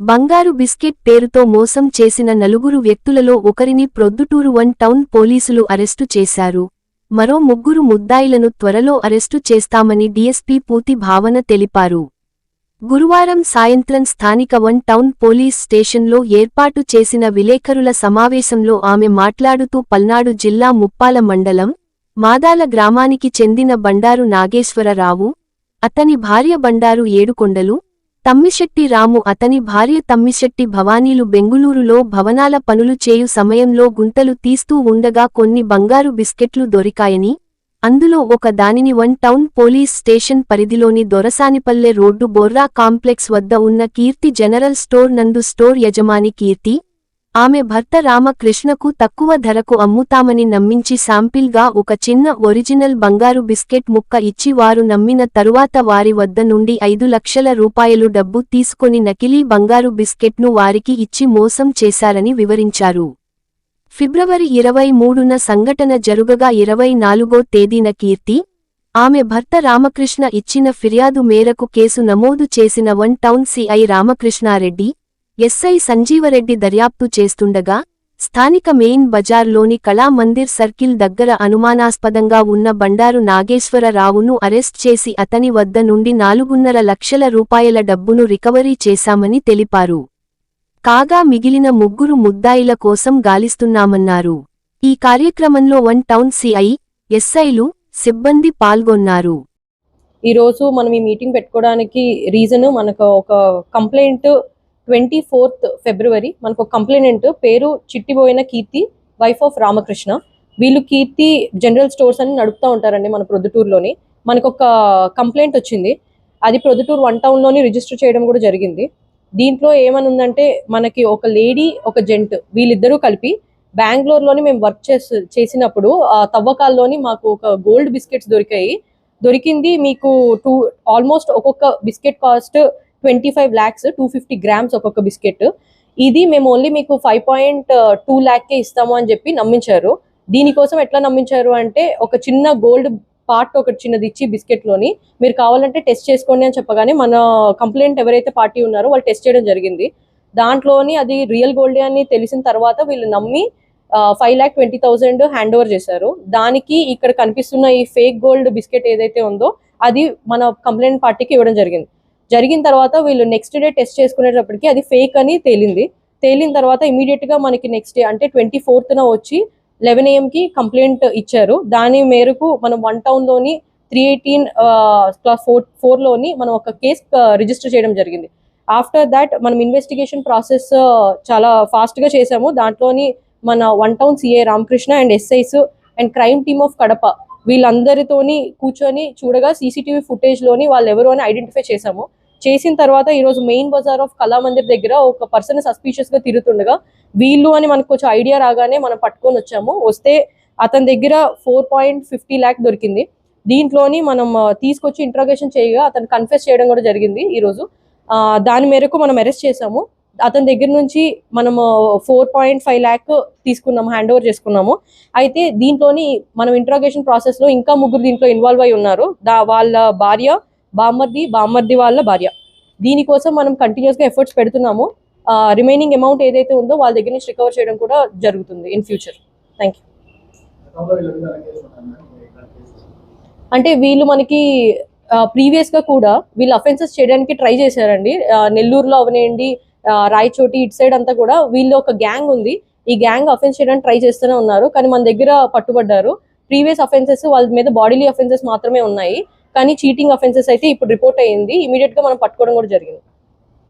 బంగారు బిస్కెట్ పేరుతో మోసం చేసిన నలుగురు వ్యక్తులలో ఒకరిని ప్రొద్దుటూరు వన్ టౌన్ పోలీసులు అరెస్టు చేశారు. మరో ముగ్గురు ముద్దాయిలను త్వరలో అరెస్టు చేస్తామని డీఎస్పీ పూతి భావన తెలిపారు. గురువారం సాయంత్రం స్థానిక వన్ టౌన్ పోలీస్ స్టేషన్లో ఏర్పాటు చేసిన విలేకరుల సమావేశంలో ఆమె మాట్లాడుతూ పల్నాడు జిల్లా ముప్పాల మండలం మాదాల గ్రామానికి చెందిన బండారు నాగేశ్వరరావు అతని భార్య బండారు ఏడుకొండలు తమ్మిశెట్టి రాము అతని భార్య తమ్మిశెట్టి భవానీలు బెంగుళూరులో భవనాల పనులు చేయు సమయంలో గుంతలు తీస్తూ ఉండగా కొన్ని బంగారు బిస్కెట్లు దొరికాయని అందులో ఒక దానిని వన్ టౌన్ పోలీస్ స్టేషన్ పరిధిలోని దొరసానిపల్లె రోడ్డు బొర్రా కాంప్లెక్స్ వద్ద ఉన్న కీర్తి జనరల్ స్టోర్ నందు స్టోర్ యజమాని కీర్తి ఆమె భర్త రామకృష్ణకు తక్కువ ధరకు అమ్ముతామని నమ్మించి శాంపిల్గా ఒక చిన్న ఒరిజినల్ బంగారు బిస్కెట్ ముక్క ఇచ్చి వారు నమ్మిన తరువాత వారి వద్ద నుండి ఐదు లక్షల రూపాయలు డబ్బు తీసుకొని నకిలీ బంగారు బిస్కెట్ను వారికి ఇచ్చి మోసం చేశారని వివరించారు. ఫిబ్రవరి ఇరవై మూడున సంఘటన జరుగగా ఇరవై నాలుగో తేదీన కీర్తి ఆమె భర్త రామకృష్ణ ఇచ్చిన ఫిర్యాదు మేరకు కేసు నమోదు చేసిన one town CI Ramakrishna Reddy SI Sanjeeva Reddy దర్యాప్తు చేస్తుండగా స్థానిక మెయిన్ బజార్లోని కళామందిర్ సర్కిల్ దగ్గర అనుమానాస్పదంగా ఉన్న బండారు నాగేశ్వరరావును అరెస్ట్ చేసి అతని వద్ద నుండి నాలుగున్నర లక్షల రూపాయల డబ్బును రికవరీ చేశామని తెలిపారు. కాగా మిగిలిన ముగ్గురు ముద్దాయిల కోసం గాలిస్తున్నామన్నారు. ఈ కార్యక్రమంలో వన్ టౌన్ సిఐ ఎస్ఐలు సిబ్బంది పాల్గొన్నారు. ఈరోజు మనం ఈ మీటింగ్ పెట్టుకోవడానికి రీజన్ మనకు ఒక కంప్లైంట్ ట్వంటీ ఫోర్త్ ఫిబ్రవరి మనకు ఒక కంప్లైనెంట్ పేరు చిట్టిపోయిన కీర్తి వైఫ్ ఆఫ్ రామకృష్ణ. వీళ్ళు కీర్తి జనరల్ స్టోర్స్ అని నడుపుతూ ఉంటారండి మన ప్రొద్దుటూరులోని. మనకు ఒక కంప్లైంట్ వచ్చింది. అది ప్రొద్దుటూరు వన్ టౌన్లోని రిజిస్టర్ చేయడం కూడా జరిగింది. దీంట్లో ఏమని ఉందంటే మనకి ఒక లేడీ ఒక జెంట్ వీళ్ళిద్దరూ కలిపి బెంగళూరులోని మేము వర్క్ చేసి చేసినప్పుడు తవ్వకాల్లోని మాకు ఒక గోల్డ్ బిస్కెట్స్ దొరికాయి. దొరికింది మీకు టూ ఆల్మోస్ట్ ఒక్కొక్క biscuit cost twenty five lakhs two fifty grams ఒక్కొక్క బిస్కెట్ ఇది మేము ఓన్లీ మీకు ఫైవ్ పాయింట్ టూ ల్యాక్కే ఇస్తాము అని చెప్పి నమ్మించారు. దీనికోసం ఎట్లా నమ్మించారు అంటే ఒక చిన్న గోల్డ్ పార్ట్ ఒకటి చిన్నది ఇచ్చి బిస్కెట్లోని మీరు కావాలంటే టెస్ట్ చేసుకోండి అని చెప్పగానే మన కంప్లైంట్ ఎవరైతే పార్టీ ఉన్నారో వాళ్ళు టెస్ట్ చేయడం జరిగింది. దాంట్లోని అది రియల్ గోల్డ్ అని తెలిసిన తర్వాత వీళ్ళు నమ్మి five lakh twenty thousand hand over చేశారు. దానికి ఇక్కడ కనిపిస్తున్న ఈ ఫేక్ గోల్డ్ బిస్కెట్ ఏదైతే ఉందో అది మన కంప్లైంట్ పార్టీకి ఇవ్వడం జరిగింది. జరిగిన తర్వాత వీళ్ళు నెక్స్ట్ డే టెస్ట్ చేసుకునేటప్పటికి అది ఫేక్ అని తేలింది. తేలిన తర్వాత ఇమీడియట్గా మనకి నెక్స్ట్ డే అంటే ట్వంటీ ఫోర్త్న వచ్చి లెవెన్కి కంప్లైంట్ ఇచ్చారు. దాని మేరకు మనం వన్ టౌన్లోని త్రీ ఎయిటీన్ ఫోర్ ఫోర్లోని మనం ఒక కేస్ రిజిస్టర్ చేయడం జరిగింది. ఆఫ్టర్ దాట్ మనం ఇన్వెస్టిగేషన్ ప్రాసెస్ చాలా ఫాస్ట్గా చేసాము దాంట్లోని మన one town CI Ramakrishna and SIs and crime team of Kadapa వీళ్ళందరితోని కూర్చొని చూడగా సీసీటీవీ ఫుటేజ్లోని వాళ్ళు ఎవరు అని ఐడెంటిఫై చేశాము. చేసిన తర్వాత ఈ రోజు మెయిన్ బజార్ ఆఫ్ కళామందిర్ దగ్గర ఒక పర్సన్ సస్పీషియస్గా తిరుగుతుండగా వీళ్ళు అని మనకు కొంచెం ఐడియా రాగానే మనం పట్టుకొని వచ్చాము. వస్తే అతని దగ్గర ఫోర్ పాయింట్ ఫిఫ్టీ ల్యాక్ దొరికింది. దీంట్లోని మనం తీసుకొచ్చి ఇంట్రాగేషన్ చేయగా అతను కన్ఫెస్ చేయడం కూడా జరిగింది ఈరోజు. దాని మేరకు మనం అరెస్ట్ చేసాము అతని దగ్గర నుంచి మనము ఫోర్ పాయింట్ ఫైవ్ ల్యాక్ తీసుకున్నాము హ్యాండ్ ఓవర్ చేసుకున్నాము. అయితే దీంట్లోని మనం ఇంట్రాగేషన్ ప్రాసెస్లో ఇంకా ముగ్గురు దీంట్లో ఇన్వాల్వ్ అయి ఉన్నారు. దా వాళ్ళ భార్య బామ్మర్ది బామ్మర్ది వాళ్ళ భార్య. దీనికోసం మనం కంటిన్యూస్గా ఎఫర్ట్స్ పెడుతున్నాము. రిమైనింగ్ అమౌంట్ ఏదైతే ఉందో వాళ్ళ దగ్గర నుంచి రికవర్ చేయడం కూడా జరుగుతుంది ఇన్ ఫ్యూచర్ థ్యాంక్ యూ అంటే వీళ్ళు మనకి ప్రీవియస్గా కూడా వీళ్ళు అఫెన్సెస్ చేయడానికి ట్రై చేశారండి. నెల్లూరులో అవనేయండి రాయచోటి ఇటు సైడ్ అంతా కూడా వీళ్ళు ఒక గ్యాంగ్ ఉంది. ఈ గ్యాంగ్ అఫెన్స్ చేయడానికి ట్రై చేస్తూనే ఉన్నారు. కానీ మన దగ్గర పట్టుబడ్డారు. ప్రీవియస్ అఫెన్సెస్ వాళ్ళ మీద బాడీలీ అఫెన్సెస్ మాత్రమే ఉన్నాయి. కానీ చీటింగ్ అఫెన్సెస్ అయితే ఇప్పుడు రిపోర్ట్ అయ్యింది. ఇమీడియట్గా మనం పట్టుకోవడం కూడా జరిగింది.